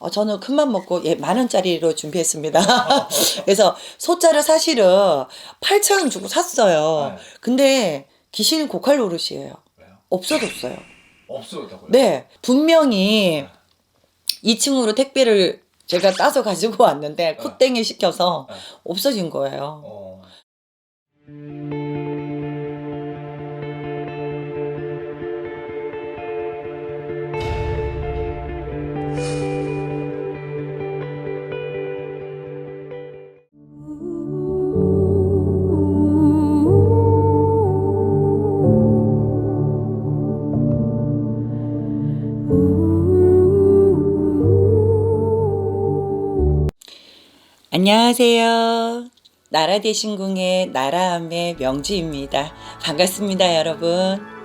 어, 저는 큰맘 먹고 예, 만 원짜리로 준비했습니다. 그래서 소자를 사실은 8천 원 주고 샀어요. 네. 근데 귀신은 고칼 노릇이에요. 왜요? 없어졌어요. 없어졌다고요? 네, 분명히 2층으로 택배를 제가 따서 가지고 왔는데 콧땡이 시켜서 네. 없어진 거예요. 어. 안녕하세요. 나라 대신궁의 나라암의 명주입니다. 반갑습니다, 여러분.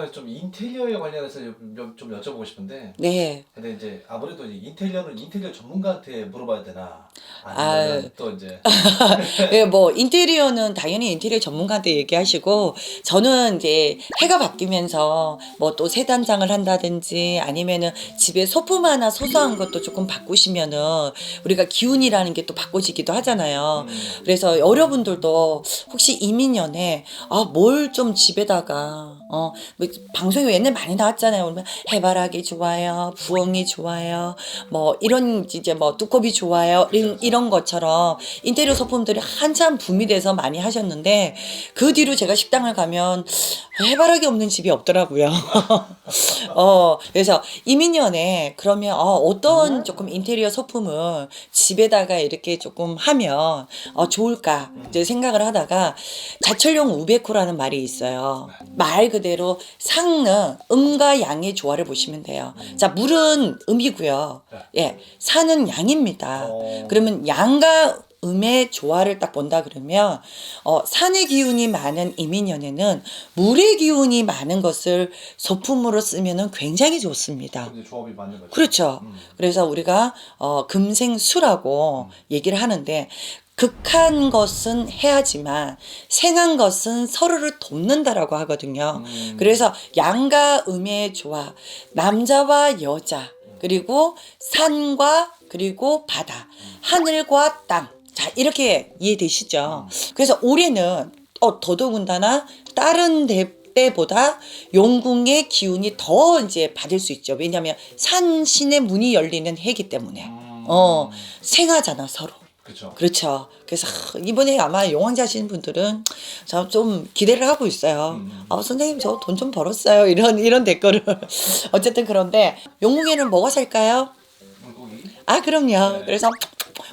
아 이번에 좀 인테리어에 관련해서 좀, 좀 여쭤보고 싶은데 네. 근데 이제 아무래도 이제 인테리어는 인테리어 전문가한테 물어봐야 되나 아. 아니면 또 이제 예, 뭐 인테리어는 당연히 인테리어 전문가한테 얘기하시고 저는 이제 해가 바뀌면서 뭐 또 세단장을 한다든지 아니면은 집에 소품 하나 소소한 것도 조금 바꾸시면은 우리가 기운이라는 게 또 바꿔지기도 하잖아요. 음, 그래서 여러분들도 혹시 이민년에 아 뭘 좀 집에다가 어 뭐 방송에 옛날 많이 나왔잖아요. 그러면 해바라기 좋아요, 부엉이 좋아요, 뭐 이런 이제 뭐 두꺼비 좋아요 이런, 이런 것처럼 인테리어 소품들이 한참 붐이 돼서 많이 하셨는데 그 뒤로 제가 식당을 가면 해바라기 없는 집이 없더라고요. 어 그래서 이민년에 그러면 어, 어떤 조금 인테리어 소품을 집에다가 이렇게 조금 하면 어, 좋을까 이제 생각을 하다가 자철용 우베코라는 말이 있어요. 말 그대로 상는 음과 양의 조화를 보시면 돼요. 자 물은 음이고요. 예, 산은 양입니다. 어. 그러면 양과 음의 조화를 딱 본다 그러면 어, 산의 기운이 많은 이민년에는 물의 기운이 많은 것을 소품으로 쓰면은 굉장히 좋습니다. 조합이 맞는 거죠. 그렇죠. 음. 그래서 우리가 어, 금생수라고 얘기를 하는데 극한 것은 해야지만 생한 것은 서로를 돕는다라고 하거든요. 음. 그래서 양과 음의 조화, 남자와 여자, 그리고 산과 그리고 바다, 하늘과 땅. 자, 이렇게 이해되시죠? 그래서 올해는 어, 더더군다나 다른 대, 때보다 용궁의 기운이 더 이제 받을 수 있죠. 왜냐하면 산신의 문이 열리는 해기 때문에. 음. 어, 생하잖아, 서로. 그렇죠. 그렇죠. 그래서 하, 이번에 아마 용왕자신 분들은 저좀 기대를 하고 있어요. 음. 아, 선생님 저 돈 좀 벌었어요. 이런 이런 댓글을 어쨌든 그런데 용궁에는 뭐가 살까요? 물고기. 아 그럼요. 네. 그래서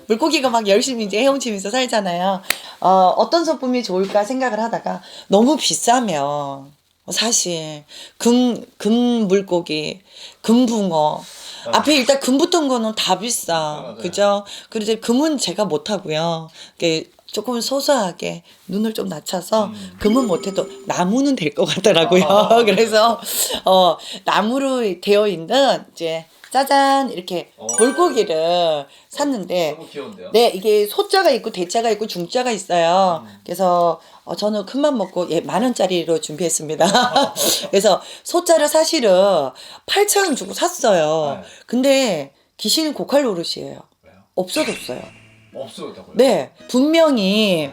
물고기가 막 열심히 이제 헤엄치면서 살잖아요. 어, 어떤 소품이 좋을까 생각을 하다가 너무 비싸면 사실 금, 금 물고기, 금 붕어 앞에 일단 금 붙은 거는 다 비싸. 맞아요. 그죠? 그런데 금은 제가 못 하고요. 이게 조금 소소하게 눈을 좀 낮춰서 음. 금은 못해도 나무는 될 것 같더라고요. 아, 그래서 어 나무로 되어 있는 이제 짜잔 이렇게 어. 물고기를 샀는데 너무 귀여운데요. 네 이게 소자가 있고 대자가 있고 중자가 있어요. 음. 그래서 어, 저는 큰맘 먹고 예, 만 원짜리로 준비했습니다. 그래서 소자를 사실은 8천 원 주고 샀어요. 네. 근데 귀신은 고칼 노릇이에요. 왜요? 없어졌어요. 없어졌다고요? 네, 분명히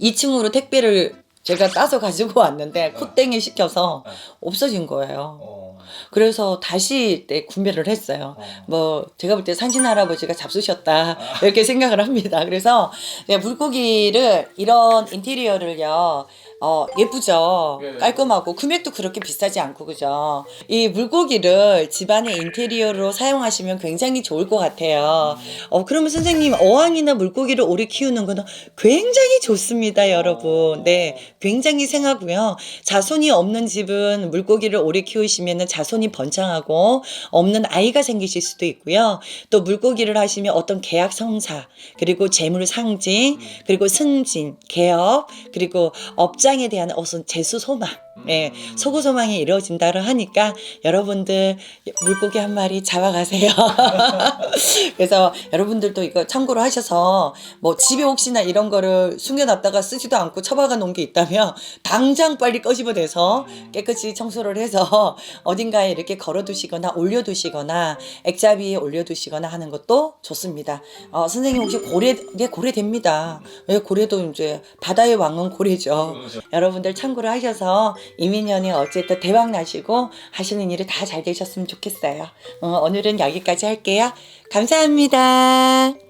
2층으로 택배를 제가 따서 가지고 왔는데 콧땡이 시켜서 네. 없어진 거예요. 어. 그래서 다시 때 구매를 했어요. 어. 뭐 제가 볼 때 산신 할아버지가 잡수셨다 이렇게 생각을 합니다. 그래서 네, 물고기를 이런 인테리어를요. 어, 예쁘죠. 예, 예. 깔끔하고 금액도 그렇게 비싸지 않고 그죠. 이 물고기를 집안의 인테리어로 사용하시면 굉장히 좋을 것 같아요. 어, 그러면 선생님 어항이나 물고기를 오래 키우는 거는 굉장히 좋습니다, 여러분. 네, 굉장히 생하고요. 자손이 없는 집은 물고기를 오래 키우시면 자손이 번창하고 없는 아이가 생기실 수도 있고요. 또 물고기를 하시면 어떤 계약 성사, 그리고 재물 상징, 그리고 승진, 개업, 그리고 업 장에 대한 어떤 재수 소망 예, 음. 소고 소망이 이루어진다고 하니까 여러분들 물고기 한 마리 잡아가세요. 그래서 여러분들도 이거 참고로 하셔서 뭐 집에 혹시나 이런 거를 숨겨놨다가 쓰지도 않고 처박아 놓은 게 있다면 당장 빨리 꺼집어내서 깨끗이 청소를 해서 어딘가에 이렇게 걸어두시거나 올려두시거나 액자비에 올려두시거나 하는 것도 좋습니다. 어, 선생님 혹시 고래, 네 고래 됩니다. 왜 고래도 이제 바다의 왕은 고래죠. 그렇죠. 여러분들 참고로 하셔서 이민년이 어쨌든 대박 나시고 하시는 일이 다 잘 되셨으면 좋겠어요. 어, 오늘은 여기까지 할게요. 감사합니다.